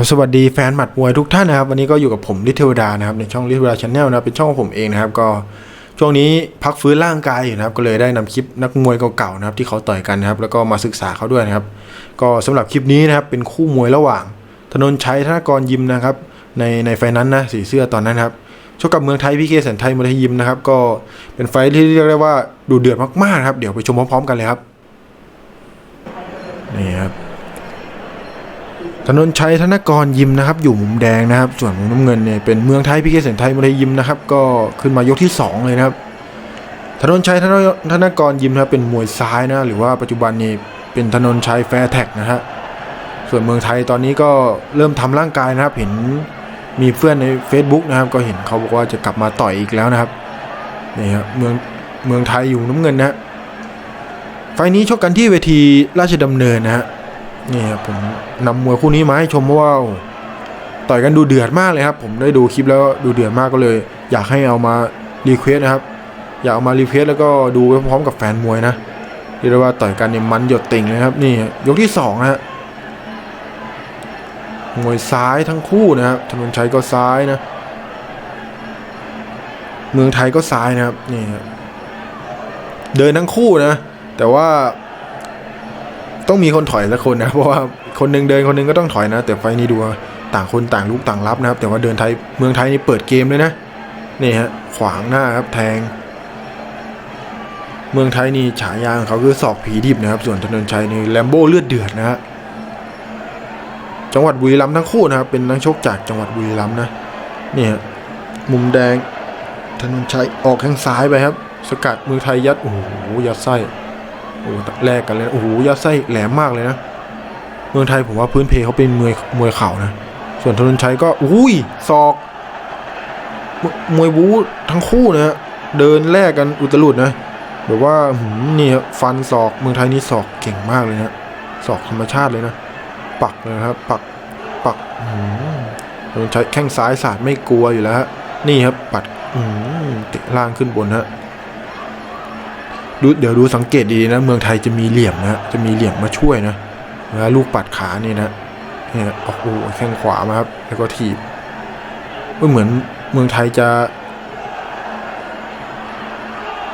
ก็สวัสดีแฟนหมัดมวยทุกท่านนะครับ วันนี้ก็อยู่กับผมลิทเทวดานะครับในช่องลิทเทวดาชาแนลนะเป็นช่องของผมเองนะครับ ก็ช่วงนี้พักฟื้นร่างกายอยู่นะครับ ก็เลยได้นำคลิปนักมวยเก่าๆนะครับที่เขาต่อยกันนะครับ แล้วก็มาศึกษาเขาด้วยนะครับ ก็สำหรับคลิปนี้นะครับเป็นคู่มวยระหว่างธนนชัยธนกรยิมนะครับ ในในไฟนั้นนะสีเสื้อตอนนั้นครับชกกับเมืองไทยพี่เคแสนไทยมวยไทยยิมนะครับ ก็เป็นไฟที่เรียกได้ว่าดูเดือดมากๆครับเดี๋ยวไปชมพร้อมๆกันเลยครับนี่ครับ ถนนชัยธนกรยิมนะครับอยู่มุมแดงนะครับ ส่วนมุมน้ำเงินเนี่ยเป็นเมืองไทยพิเกษนไทยมวยยิมนะครับก็ขึ้นมายกที่สองเลยนะครับถนนชัยธนธนกรยิมนะครับเป็นมวยซ้ายนะหรือว่าปัจจุบันนี้เป็นถนนชัยแฟร์แท็กนะฮะส่วนเมืองไทยตอนนี้ก็เริ่มทำร่างกายนะครับ เห็นมีเพื่อนใน Facebook นะครับ ก็เห็นเขาบอกว่าจะกลับมาต่อยอีกแล้วนะครับนี่ครับเมืองเมืองไทยอยู่น้ำเงินนะฮะไฟนี้ชกกันที่เวทีราชดำเนินนะฮะ นี่ครับผมนำมวยคู่นี้มาให้ชมเพราะว่าต่อยกันดูเดือดมากเลยครับ ผมได้ดูคลิปแล้วดูเดือดมากก็เลย อยากให้เอามารีเควสนะครับ อยากเอามารีเควสแล้วก็ดูไปพร้อมกับแฟนมวยนะเรียกว่าต่อยกันเนี่ยมันหยดติ่งเลยครับ นี่ยกที่สองฮะมวยซ้ายทั้งคู่นะครับธนนชัยก็ซ้ายนะ เมืองไทยก็ซ้ายนะครับนี่เดินทั้งคู่นะ แต่ว่า ต้องมีคนถอยสักคนนะเพราะว่าคนหนึงเดินคนหนึงก็ต้องถอยนะ แต่ไฟนี้ดูต่างคนต่างลุกต่างรับนะครับ แต่ว่าเดินไทยเมืองไทยนี่เปิดเกมเลยนะนี่ฮะขวางหน้าครับแทง เมืองไทยนี่ฉายาของเขาคือศอกผีดิบนะครับ ส่วนถนนชัยนี่แลมโบ้เลือดเดือดนะฮะจังหวัดบุรีรัมย์ทั้งคู่นะครับเป็นนักชกจากจังหวัดบุรีรัมย์นะนี่ฮะมุมแดงถนนชัยออกข้างซ้ายไปครับ สกัดเมืองไทยยัดโอ้โหยัดไส้ โอ้แลกกันเลยโอ้โหยัดไส้แหลมมากเลยนะ เมืองไทยผมว่าพื้นเพเขาเป็นมวยมวยเข่านะ ส่วนธนนชัยก็อุ้ยศอกมมวยบู๊ทั้งคู่นะเดินแลกกันอุตลุดนะแบบว่าหนี่ครับฟันศอกเมืองไทยนี่ศอกเก่งมากเลยนะศอกธรรมชาติเลยนะปักเลยครับปักปักธนนชัยแข้งซ้ายสาดไม่กลัวอยู่แล้วฮะนี่ครับปัดหืมเตะล่างขึ้นบนฮะ ดูเดี๋ยวดูสังเกตดีนะ เมืองไทยจะมีเหลี่ยมนะจะมีเหลี่ยมมาช่วยนะเวลาลูกปัดขานี่นะเนี่ยโอ้โหแข้งขวามาครับ แล้วก็ถีบก็เหมือนเมืองไทยจะ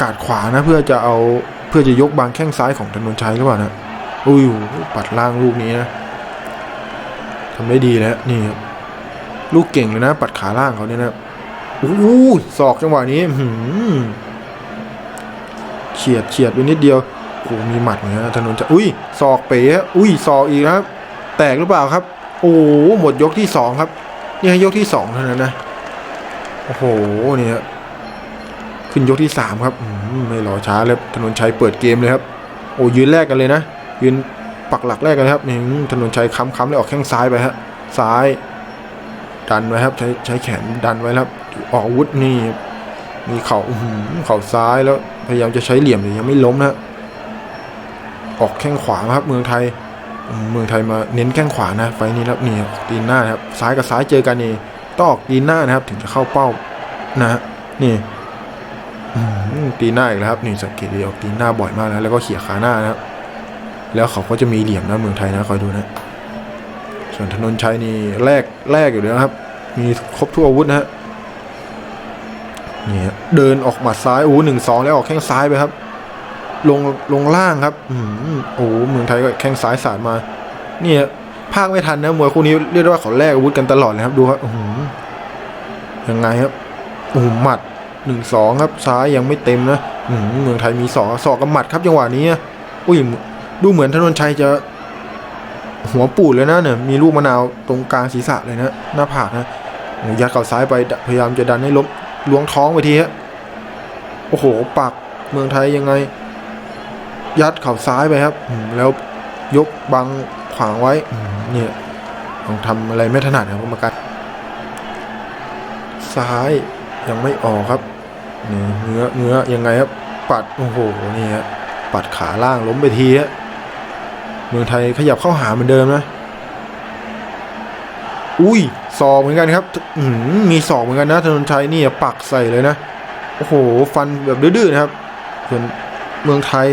กาดขวานะ เพื่อจะเอาเพื่อจะยกบางแข้งซ้ายของธนนชัยหรือเปล่านะอุ้ยปัดล่างลูกนี้นะทำได้ดีแล้วนี่ครับลูกเก่งเลยนะ ปัดขาล่างเขาเนี่ยนะโอ้โหศอกจังหวะนี้หือ เฉียดเฉียดไปนิดเดียวโอ้มีหมัดเหมือนกันถนนจะอุ้ยศอกเป๋ฮะอุ้ยศอกอีกครับ แตกหรือเปล่าครับ โอ้หมดยกที่สองครับ นี่ให้ยกที่สองเท่านั้นนะโอ้โหเนี่ยขึ้นยกที่สามครับมไม่รอช้าเลยถนนชัยเปิดเกมเลยครับ โอ้ยืนแรกกันเลยนะยืนปักหลักแรกกันครับนี่ถนนชัยค้ำค้ำเลยออกแข้งซ้ายไปฮะซ้าย ดันไว้ครับใช้ใช้แขนดันไว้ครับออกวุธนี่ มีเข่าเข่าซ้ายแล้วพยายามจะใช้เหลี่ยมแต่ยังไม่ล้มนะออกแข้งขวาครับ เมืองไทย เมืองไทยมาเน้นแข้งขวานะ ไฟนี้ครับนี่ตีนหน้านะครับ ซ้ายกับซ้ายเจอกันนี่ต้องออกตีนหน้านะครับ ถึงจะเข้าเป้านะฮะนี่ตีหน้าอีกแล้วครับนี่สังเกตดีออกตีนหน้าบ่อยมากนะแล้วก็เขี่ยขาหน้านะครับ แล้วเขาก็จะมีเหลี่ยมนะเมืองไทยนะคอยดูนะ ส่วนธนนชัยนี่แรกแรกอยู่แล้วครับ มีครบทุกอาวุธนะฮะ นี่เดินออกหมัดซ้ายโอ้หนึ่งสองแล้วออกแข้งซ้ายไปครับ ลงลงล่างครับ อืมโอ้เมืองไทยก็แข้งซ้ายสาดมา เนี่ยภาคไม่ทันนะมวยคู่นี้เรียกได้ว่าเขาแลกอาวุธกันตลอดเลยครับ ดูครับอืมยังไงครับโอ้หมัดหนึ่งสองครับซ้ายยังไม่เต็มนะอืมเมืองไทยมีสองสอกกับหมัดครับจังหวะนี้อุ้ยดูเหมือนธนนชัยจะ หัวปูดเลยนะเนี่ยมีลูกมะนาวตรงกลางศีรษะเลยนะหน้าผากนะยัดเข่าซ้ายไปพยายามจะดันให้ล้ม ล้วงท้องไปทีฮะโอ้โห ปักเมืองไทยยังไง ยัดเข่าซ้ายไปครับ แล้วยกบังขวางไว้เนี่ยต้องทำอะไรไม่ถนัดครับกรรมการซ้ายยังไม่ออกครับนี่เงื้อเงื้อยังไงครับ ปัดโอ้โหนี่ฮะปัดขาล่างล้มไปทีฮะเมืองไทยขยับเข้าหาเหมือนเดิมนะ อุ้ยศอกเหมือนกันครับอืมมีศอกเหมือนกันนะธนนชัยนี่ปักใส่เลยนะโอ้โหฟันแบบดื้อๆนะครับส่วนเมืองไทย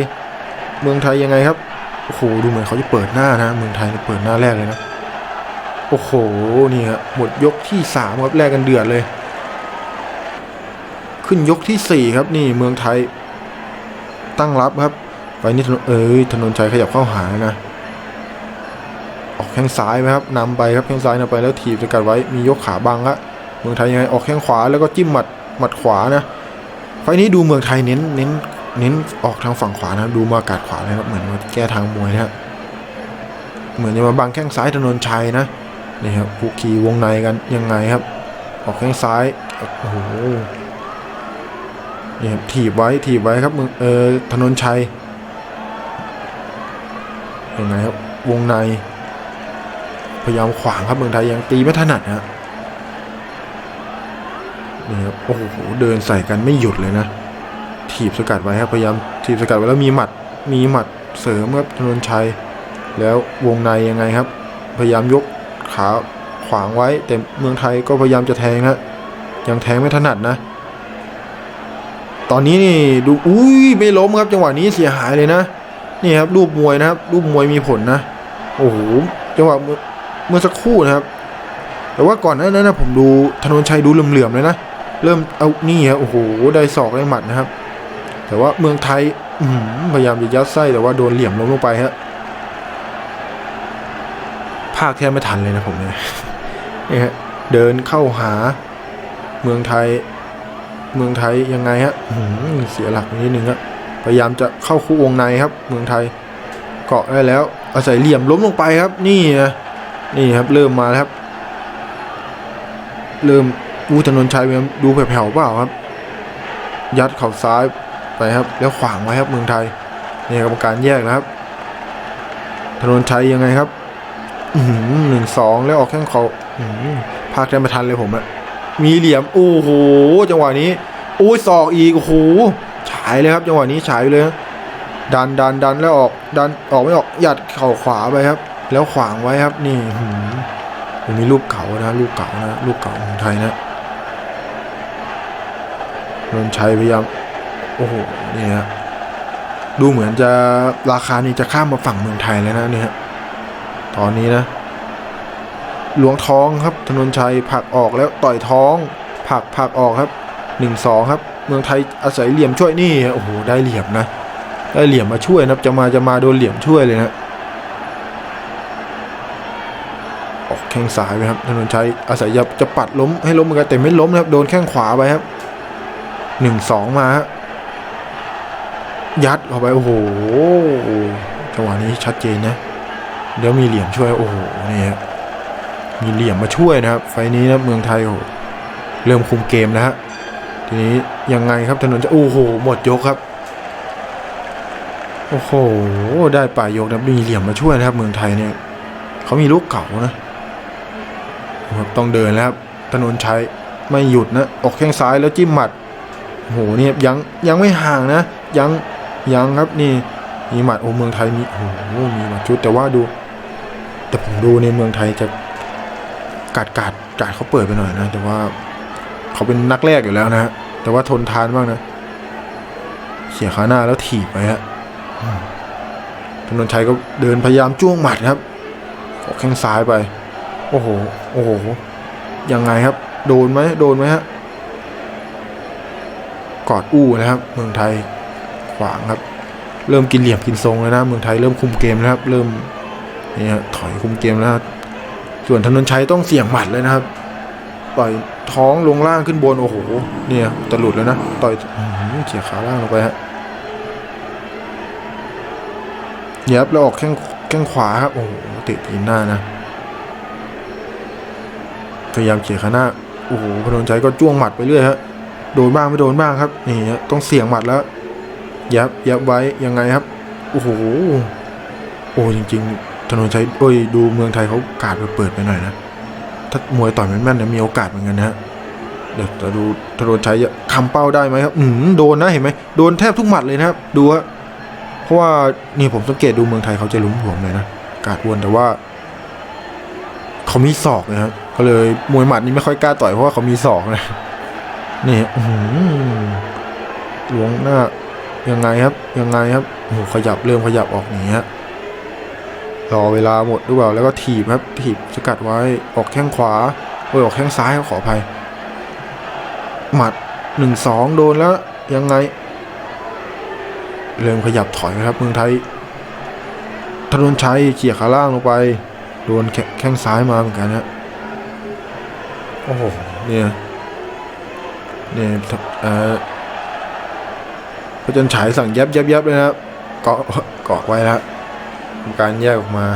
เมืองไทยยังไงครับโอ้โหดูเหมือนเขาจะเปิดหน้านะ เมืองไทยเปิดหน้าแรกเลยนะโอ้โหนี่ครับหมดยกที่สามครับแลกกันเดือดเลย ขึ้นยกที่สี่ครับนี่เมืองไทยตั้งรับครับไปนี่ถนนเอ้ยถนนชัยขยับเข้าหานะ แข้งซ้ายไหมครับนำไปครับแข้งซ้ายนำไปแล้วถีบสกัดไว้มียกขาบังละเมืองไทยยังไงออกแข้งขวาแล้วก็จิ้มหมัดหมัดขวานะไฟนี้ดูเมืองไทยเน้นเน้นเน้นออกทางฝั่งขวานะดูมากัดขวานะครับเหมือนมาแก้ทางมวยนะเหมือนจะมาบังแข้งซ้ายถนนชัยนะนี่ครับผูกขี่วงในกันยังไงครับ ออกแข้งซ้ายโอ้โหนี่ครับถีบไว้ถีบไว้ครับเมืองเออถนนชัยยังไงครับวงใน พยายามขวางครับเมืองไทยยังตีไม่ถนัดนะนี่ครับโอ้โหเดินใส่กันไม่หยุดเลยนะถีบสกัดไว้ครับพยายามถีบสกัดไว้แล้วมีหมัดมีหมัดเสริมครับธนนชัย แล้ววงในยังไงครับ พยายามยกขาขวางไว้ แต่เมืองไทยก็พยายามจะแทงนะยังแทงไม่ถนัดนะ ตอนนี้นี่ดูอุ้ยไม่ล้มครับ จังหวะนี้เสียหายเลยนะนี่ครับรูปมวยนะครับ รูปมวยมีผลนะ โอ้โหจังหวะ เมื่อสักครู่นะครับ แต่ว่าก่อนหน้านั้นนะผมดูธนนชัยดูเหลื่อมๆเลยนะ เริ่มเอานี่ฮะโอ้โหได้ศอกได้หมัดนะครับ แต่ว่าเมืองไทยพยายามจะยัดไส้แต่ว่าโดนเหลี่ยมล้มลงไปฮะภาคแทบไม่ทันเลยนะผมเนี่ยนี่ฮะเดินเข้าหาเมืองไทย เมืองไทยยังไงฮะเสียหลักนิดนึงฮะพยายามจะเข้าคู่วงในครับ เมืองไทยเกาะได้แล้ว อาศัยเหลี่ยมล้มลงไปครับ นี่นะ นี่ครับเริ่มมาแล้วครับ เริ่มอู้ถนนชัยดูแผ่วๆเปล่าครับ ยัดเข่าซ้ายไปครับ แล้วขวางไว้ครับเมืองไทยนี่กรรมการแยกนะครับ ถนนชัยยังไงครับหนึ่งสองแล้วออกแข้งเขาพากได้ไม่ทันเลยผมอะมีเหลี่ยมโอ้โหจังหวะนี้โอ้ยศอกอีกโอ้โหฉายเลยครับจังหวะนี้ฉายเลย ดันดันดันแล้วออกดันออกไม่ออกยัดเข่าขวาไปครับ แล้วขวางไว้ครับนี่หือผมมีรูปเก่านะรูปเก่านะรูปเก่าของไทยนะนนชัยพยายามโอ้โหนี่ฮะดูเหมือนจะราคานี่จะข้ามมาฝั่งเมืองไทยแล้วนะเนี่ยฮะตอนนี้นะ หลวงท้องครับถนนชัยผักออกแล้วต่อยท้องผักผักออกครับหนึ่งสองครับ เมืองไทยอาศัยเหลี่ยมช่วยนี่โอ้โหได้เหลี่ยมนะ ได้เหลี่ยมมาช่วยนะจะมาจะมาโดนเหลี่ยมช่วยเลยนะ ออกแข้งซ้ายไปครับถนนชัยอาศัยจะจะปัดล้มให้ล้มเหมือนกันแต่ไม่ล้มนะครับ โดนแข้งขวาไปครับหนึ่งสองมาฮะยัดเข้าไปโอ้โหจังหวะนี้ชัดเจนนะเดี๋ยวมีเหลี่ยมช่วยโอ้โหนี่ฮะมีเหลี่ยมมาช่วยนะครับ ไฟนี้นะเมืองไทยโอ้โหเริ่มคุมเกมแล้วฮะทีนี้ยังไงครับถนนจะโอ้โหหมดยกครับโอ้โหได้ป่ายยกนะมีเหลี่ยมมาช่วยนะครับ เมืองไทยเนี่ยเขามีลูกเก่านะ ครับต้องเดินแล้วครับถนนชัยไม่หยุดนะออกแข้งซ้ายแล้วจิ้มหมัดโอ้โหเนี่ยยังยังไม่ห่างนะ ยังยังครับนี่มีหมัดโอเมืองไทยมีโอ้โหมีหมัดชุดแต่ว่าดู แต่ผมดูในเมืองไทยจะกาดกาดกาดเขาเปิดไปหน่อยนะแต่ว่าเขาเป็นนักแรกอยู่แล้วนะฮะแต่ว่าทนทานมากนะเขี่ยขาหน้าแล้วถีบไปฮะอืมธนนชัยก็เดินพยายามจ้วงหมัดครับออกแข้งซ้ายไป โอ้โห โอ้โห ยังไงครับ โดนไหมโดนไหมฮะ กอดอู้นะครับ เมืองไทย ขวางครับ เริ่มกินเหลี่ยมกินทรงแล้วนะ เมืองไทยเริ่มคุมเกมแล้วครับ เริ่มนี่ฮะถอยคุมเกมแล้วส่วนธนนชัยต้องเสี่ยงหมัดเลยนะครับต่อยท้องลงล่างขึ้นบน โอ้โห เนี่ยตะหลุดแล้วนะ ต่อยเขี่ยขาล่างลงไปฮะเย็บแล้วออกแข้งแข้งขวาครับ โอ้โหเตะตีนหน้านะ พยายามเขี่ยขาหน้าโอ้โหธนนชัยก็จ้วงหมัดไปเรื่อยฮะโดนบ้างไม่โดนบ้างครับนี่ฮะต้องเสี่ยงหมัดแล้ว ยับยับไว้ยังไงครับโอ้โหโอ้จริง ๆ ถนนชัยโอ้ยดูเมืองไทยเขากาดไปเปิดไปหน่อยนะถ้ามวยต่อยแม่นๆเนี่ยมีโอกาสเหมือนกันนะฮะเดี๋ยวจะดูถนนชัยจะคำเป้าได้ไหมครับอืมโดนนะเห็นไหมโดนแทบทุกหมัดเลยนะครับดูฮะเพราะว่านี่ผมสังเกตดูเมืองไทยเขาจะหลุ้มหวมเลยนะกาดวนแต่ว่า เขามีศอกนะครับก็เลยมวยหมัดนี่ไม่ค่อยกล้าต่อยเพราะว่าเขามีศอกนะนี่หลวงหน้ายังไงครับ ยังไงครับโอ้ขยับเริ่มขยับออกอย่างเงี้ยรอเวลาหมดหรือเปล่าแล้วก็ถีบครับถีบสกัดไว้ออกแข้งขวาโอ้ยออกแข้งซ้ายขออภัยหมัดหนึ่งสองโดนแล้วยังไง เริ่มขยับถอยนะครับเมืองไทยธนนชัยเขี่ยขาล่างลงไป โดนแขแข้งซ้ายมาเหมือนกันนะโอ้โห เนี่ย เนี่ยเอ่อพระจันฉายสั่งยับยับยับเลยนะครับเกาะเกาะไว้แล้วทำการแยกออกมา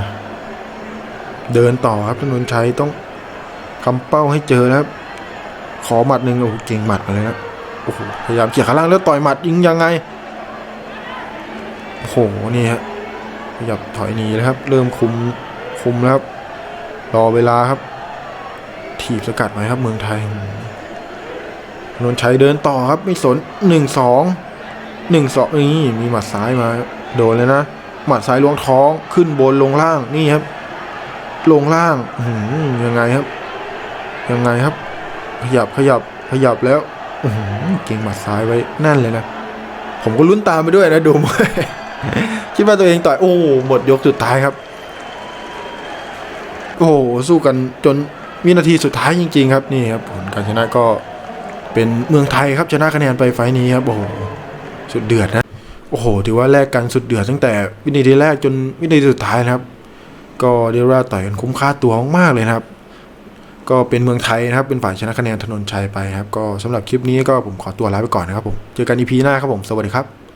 เดินต่อครับธนนชัยต้องคำเป้าให้เจอนะครับ ขอหมัดหนึ่งโอ้โหเก่งหมัดมาเลยนะโอ้โหพยายามเขี่ยขาล่างแล้วต่อยหมัดยิงยังไงโอ้โหนี่ฮะขยับถอยหนีแล้วครับ เริ่มคุม คุมแล้วครับ รอเวลาครับ ถีบสกัดไว้ครับเมืองไทยนนชัยเดินต่อครับ ไม่สนหนึ่งสองหนึ่งสองนี่มีหมัดซ้ายมาโดนเลยนะ หมัดซ้ายล้วงท้องขึ้นบนลงล่างนี่ครับ ลงล่างอื้อหืยังไงครับ ยังไงครับ ขยับขยับขยับแล้วอืเก่งหมัดซ้ายไว้แน่นเลยนะ ผมก็ลุ้นตามไปด้วยนะดูมวยคิดว่าตัวเองต่อยโอ้หมดยกสุดท้ายครับ โอ้โหสู้กันจนวินาทีสุดท้ายจริง ๆ ครับนี่ครับผลการชนะก็เป็นเมืองไทยครับชนะคะแนนไปไฟนี้ครับโอ้โหสุดเดือดนะโอ้โหถือว่าแลกกันสุดเดือดตั้งแต่วินาทีแรกจนวินาทีสุดท้ายนะครับ ก็เรียกว่าต่อยกันคุ้มค่าตัวมากๆเลยนะครับ ก็เป็นเมืองไทยนะครับเป็นฝ่ายชนะคะแนนถนนชัยไปครับก็สำหรับคลิปนี้ก็ผมขอตัวลาไปก่อนนะครับผมเจอกันอีพีหน้าครับผมสวัสดีครับ